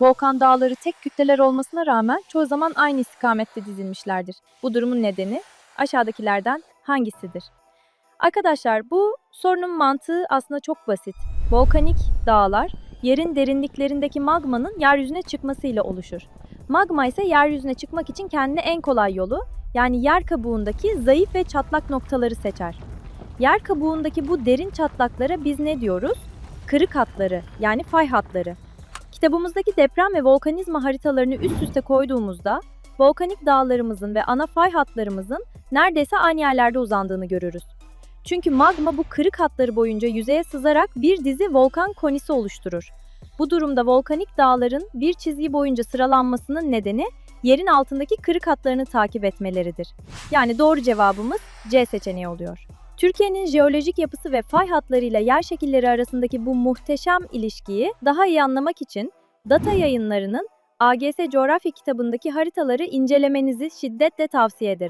Volkan dağları tek kütleler olmasına rağmen çoğu zaman aynı istikamette dizilmişlerdir. Bu durumun nedeni aşağıdakilerden hangisidir? Arkadaşlar bu sorunun mantığı aslında çok basit. Volkanik dağlar yerin derinliklerindeki magmanın yeryüzüne çıkmasıyla oluşur. Magma ise yeryüzüne çıkmak için kendine en kolay yolu yani yer kabuğundaki zayıf ve çatlak noktaları seçer. Yer kabuğundaki bu derin çatlaklara biz ne diyoruz? Kırık hatları yani fay hatları. Kitabımızdaki deprem ve volkanizma haritalarını üst üste koyduğumuzda volkanik dağlarımızın ve ana fay hatlarımızın neredeyse aynı yerlerde uzandığını görürüz. Çünkü magma bu kırık hatları boyunca yüzeye sızarak bir dizi volkan konisi oluşturur. Bu durumda volkanik dağların bir çizgi boyunca sıralanmasının nedeni yerin altındaki kırık hatlarını takip etmeleridir. Yani doğru cevabımız C seçeneği oluyor. Türkiye'nin jeolojik yapısı ve fay hatlarıyla yer şekilleri arasındaki bu muhteşem ilişkiyi daha iyi anlamak için Data yayınlarının AGS Coğrafya kitabındaki haritaları incelemenizi şiddetle tavsiye ederim.